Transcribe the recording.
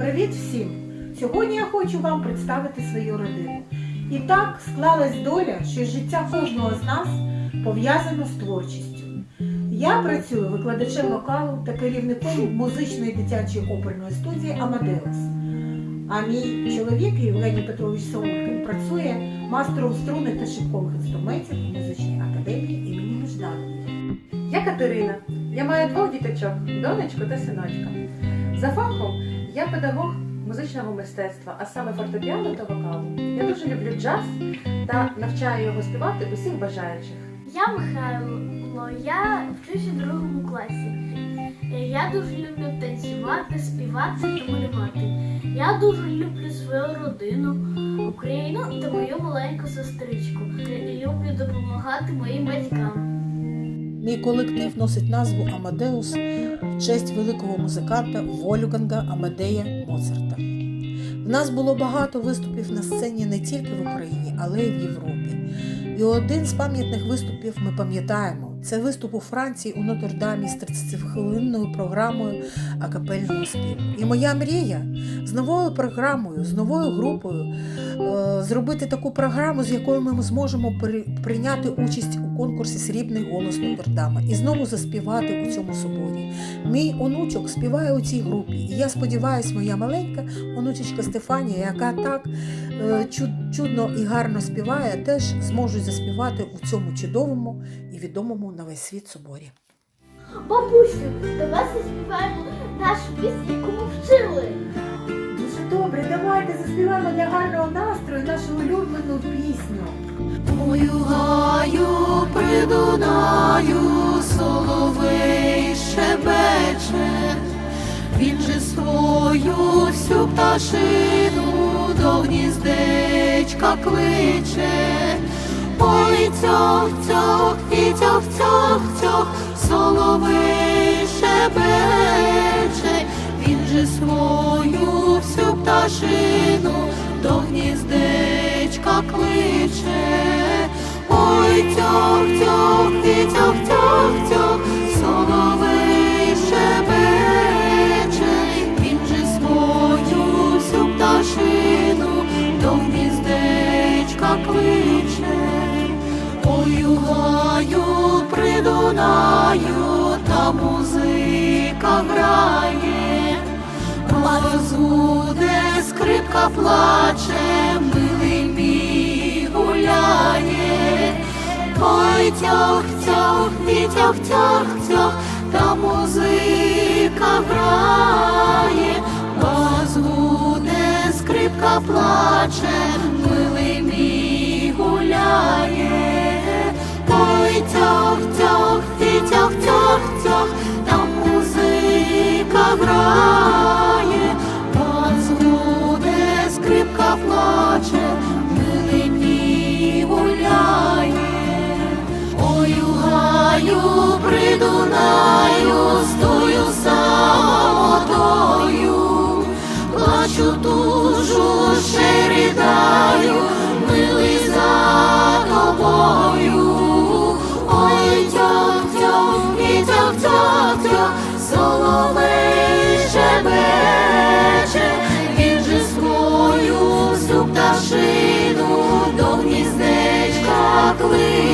Привіт всім! Сьогодні я хочу вам представити свою родину. І так склалась доля, що життя кожного з нас пов'язано з творчістю. Я працюю викладачем вокалу та керівником музичної дитячої оперної студії Амадеус. А мій чоловік Євгеній Петрович Солодкин працює мастером струнних та шибкових інструментів у музичній академії імені Жданової. Я Катерина. Я маю двох діточок, донечку та синочка. За фахом я педагог музичного мистецтва, а саме фортепіано та вокалу. Я дуже люблю джаз та навчаю його співати усіх бажаючих. Я Михайло, я вчуся в другому класі. Я дуже люблю танцювати, співати та малювати. Я дуже люблю свою родину, Україну та мою маленьку сестричку. Люблю допомагати моїм батькам. Мій колектив носить назву Амадеус в честь великого музиканта Волюганга Амадея Моцарта. В нас було багато виступів на сцені не тільки в Україні, але й в Європі. І один з пам'ятних виступів ми пам'ятаємо. Це виступ у Франції у Нотр-Дамі з 30-хвилинною програмою акапельного співу. І моя мрія з новою програмою, з новою групою е, зробити таку програму, з якою ми зможемо прийняти участь у конкурсі Срібний голос Нотр-Дама і знову заспівати у цьому соборі. Мій онучок співає у цій групі, і я сподіваюся, моя маленька онучечка Стефанія, яка так е, чудно і гарно співає, теж зможуть заспівати у цьому чудовому відомому на весь світ соборі. Бабусю, давай заспіваємо нашу пісню, яку ми вчили. Дуже добре, давайте заспіваємо для гарного настрою нашу улюблену пісню. Ою гаю при Дунаю соловей шебече, він же свою всю пташину до гніздечка кличе. Ой, цьох, цьох, і цьох, цьох, цьох, соловей шебече, він же свою всю пташину до гніздечка кличе. Ой, тьох, при Дунаю, та музика грає, Розгуде скрипка плаче, милий мій гуляє. Ой, тьох, і тьох, тьох, тьох, та музика Дунаю, стою самотою, плачу тужу, ще ридаю, милий за тобою. Ой, тьох, тьох, і тьох, тьох, тьох, соловей шебече, він же свою всю пташину до гніздечка кличе.